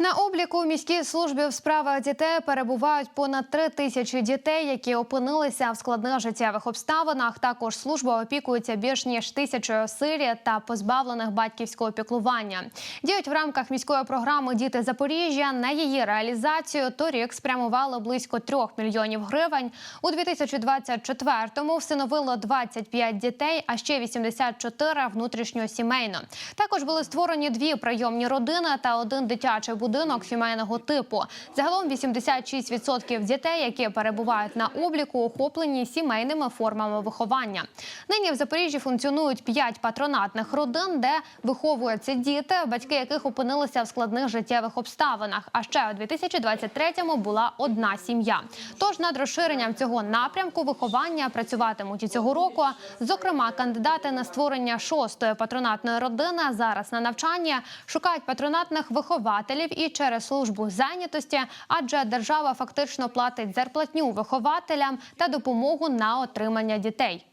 На обліку у міській службі в справах дітей перебувають понад три тисячі дітей, які опинилися в складних життєвих обставинах. Також служба опікується більш ніж тисячою сирі та позбавлених батьківського піклування. Діють в рамках міської програми Діти Запоріжжя. На її реалізацію торік спрямували близько трьох мільйонів гривень. У 2024-му всиновило 25 дітей, а ще 84 внутрішньосімейно. Також були створені дві прийомні родини та один дитячий будинок сімейного типу. Загалом 86% дітей, які перебувають на обліку, охоплені сімейними формами виховання. Нині в Запоріжжі функціонують п'ять патронатних родин, де виховуються діти, батьки яких опинилися в складних життєвих обставинах. А ще у 2023-му була одна сім'я. Тож над розширенням цього напрямку виховання працюватимуть і цього року. Зокрема, кандидати на створення шостої патронатної родини зараз на навчання шукають патронатних вихователів і через службу зайнятості, адже держава фактично платить зарплатню вихователям та допомогу на отримання дітей.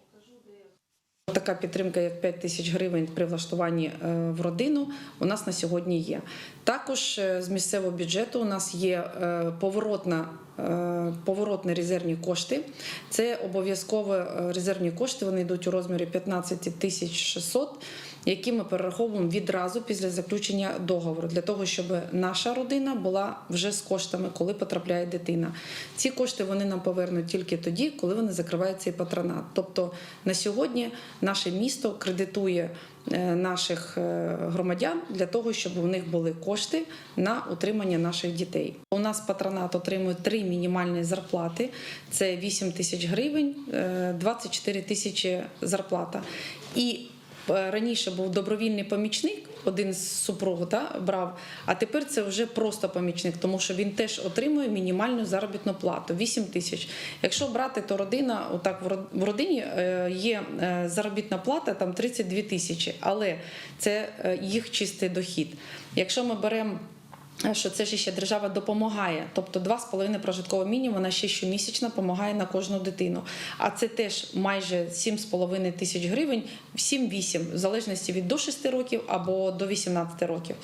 Така підтримка, як 5 тисяч гривень при влаштуванні е, в родину, у нас на сьогодні є. Також е, з місцевого бюджету у нас є е, поворотна. Е, Поворотні резервні кошти це обов'язково е, резервні кошти. Вони йдуть у розмірі 15 тисяч 600, які ми перераховуємо відразу після заключення договору для того, щоб наша родина була вже з коштами, коли потрапляє дитина. Ці кошти вони нам повернуть тільки тоді, коли вони закривають цей патронат. Тобто на сьогодні наше місто кредитує наших е, громадян для того, щоб у них були кошти на утримання наших дітей. У нас патронат отримує три мінімальні зарплати: це 8 тисяч гривень, е, 24 тисячі зарплата. І е, раніше був добровільний помічник. Один з супругу та, брав, а тепер це вже просто помічник, тому що він теж отримує мінімальну заробітну плату 8 тисяч. Якщо брати, то родина, отак в род- в родині е, є е, заробітна плата там 32 тисячі, але це е, їх чистий дохід. Якщо ми беремо е, що це ж ще держава допомагає, тобто 2,5 прожиткового мінімуму, вона ще щомісячно допомагає на кожну дитину. А це теж майже 7,5 тисяч гривень, 7-8, в залежності від до 6 років або до 18 років.